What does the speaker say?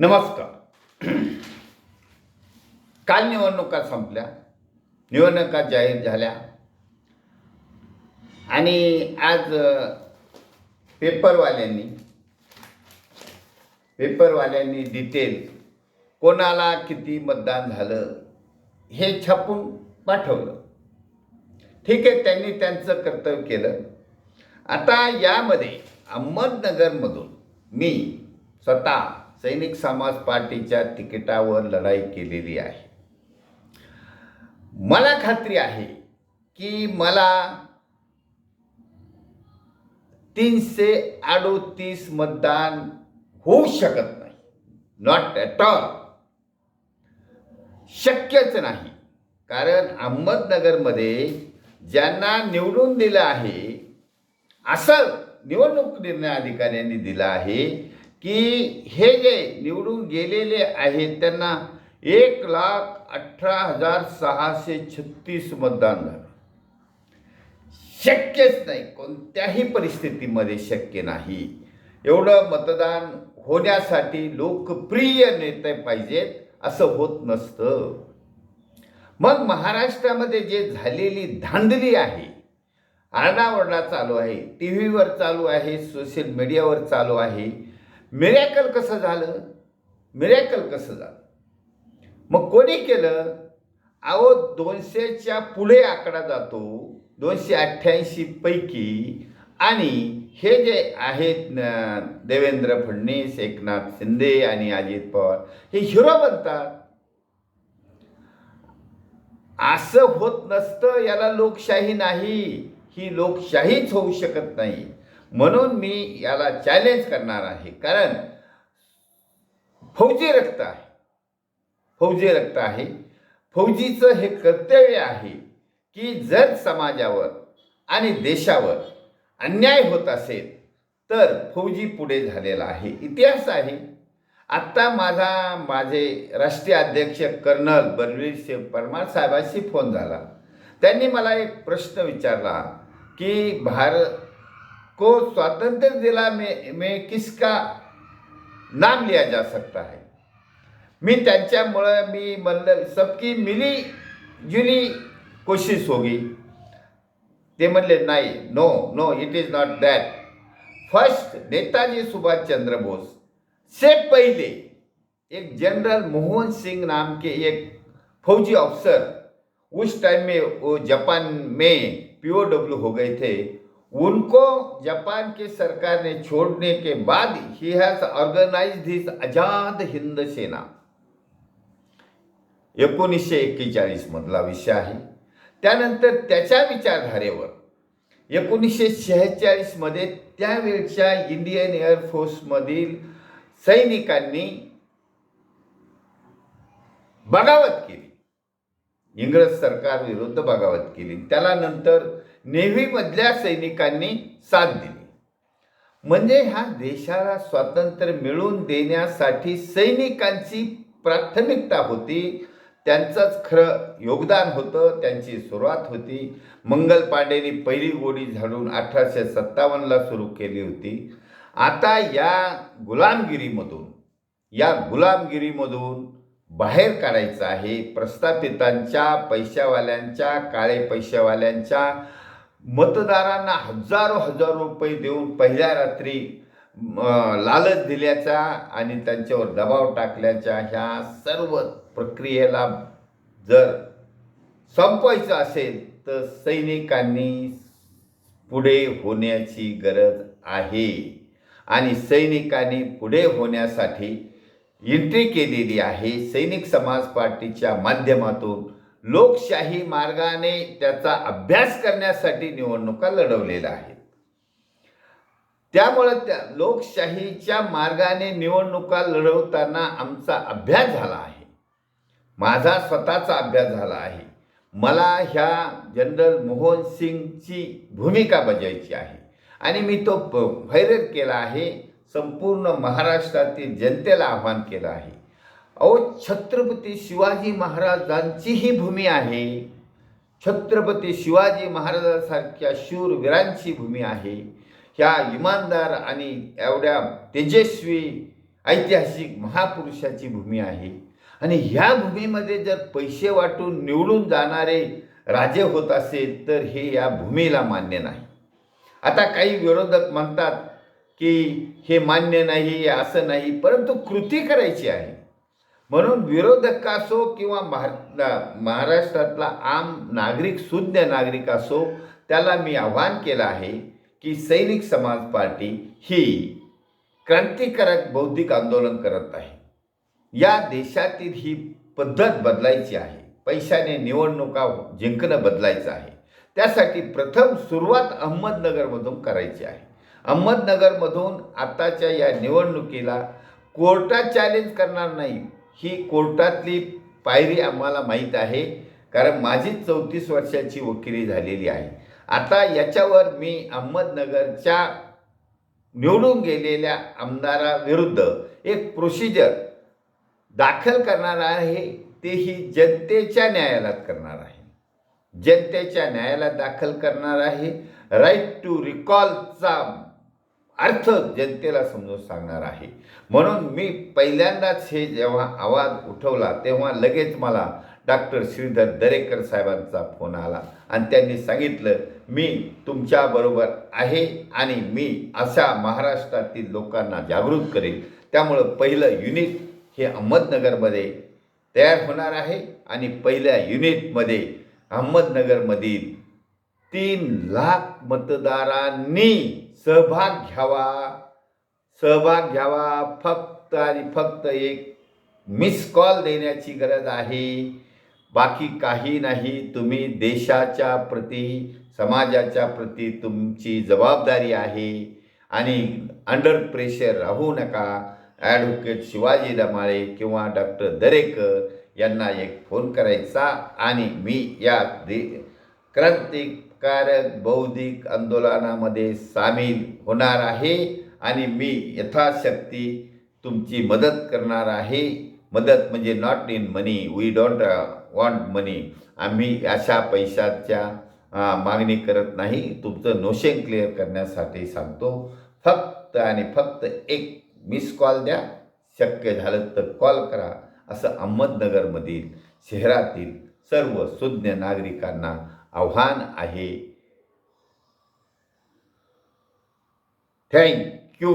नमस्कार. काल निवडणुका संपल्या. निवडणुका जाहीर झाल्या. आणि आज पेपरवाल्यांनी पेपरवाल्यांनी डिटेल कोणाला किती मतदान झालं हे छापून पाठवलं. ठीक आहे त्यांनी त्यांचं कर्तव्य केलं. आता यामध्ये अहमदनगरमधून मी स्वतः सैनिक समाज पार्टीच्या तिकिटावर लढाई केलेली आहे. मला खात्री आहे की मला तीनशे अडोतीस मतदान होऊ शकत नाही. नॉट ॲट ऑल शक्यच नाही. कारण अहमदनगरमध्ये ज्यांना निवडून दिलं आहे असं निवडणूक निर्णय अधिकाऱ्यांनी दिलं आहे की हे जे निवडून गेलेले आहेत त्यांना एक लाख अठरा हजार सहाशे छत्तीस मतदान झालं. शक्यच नाही कोणत्याही परिस्थितीमध्ये शक्य नाही. एवढं मतदान होण्यासाठी लोकप्रिय नेते पाहिजेत असं होत नसतं. मग महाराष्ट्रामध्ये जे झालेली धांदली आहे आरडाओरडा चालू आहे टी व्हीवर चालू आहे सोशल मीडियावर चालू आहे मिरॅकल कसं झालं? मिरॅकल कसं झालं? मग कोणी केलं? अहो दोनशेच्या पुढे आकडा जातो दोनशे अठ्ठ्याऐंशी पैकी. आणि हे जे आहेत देवेंद्र फडणवीस एकनाथ शिंदे आणि अजित पवार हे हिरो बनतात. असं होत नसतं याला लोकशाही नाही. ही लोकशाहीच होऊ शकत नाही. म्हणून मी याला चॅलेंज करणार आहे. कारण फौजी रक्त आहे. फौजी रक्त आहे. फौजीचं हे कर्तव्य आहे की जर समाजावर आणि देशावर अन्याय होत असेल तर फौजी पुढे झालेला आहे. इतिहास आहे. आत्ता माझा माझे राष्ट्रीय अध्यक्ष कर्नल बलवीर सिंह परमार साहेबांशी फोन झाला. त्यांनी मला एक प्रश्न विचारला की भारत को स्वातंत्र दिला में में किसका नाम लिया जा सकता है? मी मी म्हणलं, सबकी मिली जुली कोशिश होगी. ते म्हणले, नाही no no it is not that first Netaji Subhash Chandra Bose. से पहले, एक जनरल मोहन सिंह नाम के एक फौजी अफसर उस टाइम में वो जापान में पीओडब्ल्यू हो गए थे. उनको जापान की सरकार ने छोड़ने के बाद ही has organise this Azad Hind Sena. एकोणीसशे एक्केचाळीस मधला विषय आहे. त्यानंतर त्याच्या विचारधारेवर एकोणीसशे शेहेचाळीसमध्ये त्यावेळच्या इंडियन एअरफोर्समधील सैनिकांनी बगावत केली. इंग्रज सरकारविरुद्ध बगावत केली. त्याला नंतर नेव्हीमधल्या सैनिकांनी साथ दिली. म्हणजे ह्या देशाला स्वातंत्र्य मिळवून देण्यासाठी सैनिकांची प्राथमिकता होती. त्यांचंच खरं योगदान होतं त्यांची सुरुवात होती. मंगल पांडेनी पहिली गोडी झाडून अठराशे सत्तावन्नला सुरू केली होती. आता या गुलामगिरीमधून या गुलामगिरीमधून बाहेर काढायचं आहे. प्रस्थापितांच्या पैशावाल्यांच्या काळे पैशावाल्यांच्या मतदारांना हजारो हजारो रुपये देऊन पहिल्या रात्री लालच दिल्याचा आणि त्यांच्यावर दबाव टाकल्याच्या ह्या सर्व प्रक्रियेला जर संपवायचं असेल तर सैनिकांनी पुढे होण्याची गरज आहे. आणि सैनिकांनी पुढे होण्यासाठी एंट्री केलेली आहे. सैनिक समाज पार्टीच्या माध्यमातून लोकशाही मार्गाने त्याचा अभ्यास करण्यासाठी निवडणुका लढवलेल्या आहेत. त्यामुळं त्या लोकशाहीच्या मार्गाने निवडणुका लढवताना आमचा अभ्यास झाला आहे. माझा स्वतःचा अभ्यास झाला आहे. मला ह्या जनरल मोहन सिंगची भूमिका बजायची आहे. आणि मी तो प केला आहे. संपूर्ण महाराष्ट्रातील जनतेला आव्हान केलं आहे. अहो छत्रपती शिवाजी महाराजांची ही भूमी आहे. छत्रपती शिवाजी महाराजांसारख्या शूरवीरांची भूमी आहे. ह्या इमानदार आणि एवढ्या तेजस्वी ऐतिहासिक महापुरुषाची भूमी आहे. आणि ह्या भूमीमध्ये जर पैसे वाटून निवडून जाणारे राजे होत असेल तर हे या भूमीला मान्य नाही. आता काही विरोधक म्हणतात की हे मान्य नाही असं नाही परंतु कृती करायची आहे. म्हणून विरोधक असो किंवा महार महाराष्ट्रातला आम नागरिक सुज्ञ नागरिक असो त्याला मी आव्हान केलं आहे की सैनिक समाज पार्टी ही क्रांतिकारक बौद्धिक आंदोलन करत आहे. या देशातील ही पद्धत बदलायची आहे. पैशाने निवडणुका जिंकणं बदलायचं आहे. त्यासाठी प्रथम सुरुवात अहमदनगरमधून करायची आहे. अहमदनगरमधून आताच्या या निवडणुकीला कोर्टात चॅलेंज करणार नाही ही कोर्टातली पायरी आम्हाला माहीत आहे. कारण माझी चौतीस वर्षाची वकिली झालेली आहे. आता याच्यावर मी अहमदनगरच्या निवडून गेलेल्या आमदाराविरुद्ध एक प्रोसिजर दाखल करणार आहे तेही जनतेच्या न्यायालयात करणार आहे. जनतेच्या न्यायालयात दाखल करणार आहे. राईट टू रिकॉलचा अर्थ जनतेला समजून सांगणार आहे. म्हणून मी पहिल्यांदाच हे जेव्हा आवाज उठवला तेव्हा लगेच मला डॉक्टर श्रीधर दरेकर साहेबांचा फोन आला आणि त्यांनी सांगितलं मी तुमच्याबरोबर आहे आणि मी अशा महाराष्ट्रातील लोकांना जागृत करेन त्यामुळं पहिलं युनिट हे अहमदनगरमध्ये तयार होणार आहे आणि पहिल्या युनिटमध्ये अहमदनगरमधील तीन लाख मतदारांनी सहभाग घ्यावा. सहभाग घ्यावा. फक्त आणि फक्त एक मिस कॉल देण्याची गरज आहे. बाकी काही नाही. तुम्ही देशाच्या प्रती समाजाच्या प्रती तुमची जबाबदारी आहे. आणि अंडर प्रेशर राहू नका. ॲडव्होकेट शिवाजी दमाळे किंवा डॉक्टर दरेकर यांना एक फोन करायचा आणि मी या दे कारण बौद्धिक आंदोलनामध्ये सामील होणार आहे आणि मी यथाशक्ती तुमची मदत करणार आहे. मदत म्हणजे not in money we don't want money आम्ही अशा पैशाच्या मागणी करत नाही. तुमचं नोशन क्लिअर करण्यासाठी सांगतो. फक्त आणि फक्त एक मिस कॉल द्या. शक्य झालं तर कॉल करा. असं अहमदनगरमधील शहरातील सर्व सुज्ञ नागरिकांना आव्हान आहे थँक्यू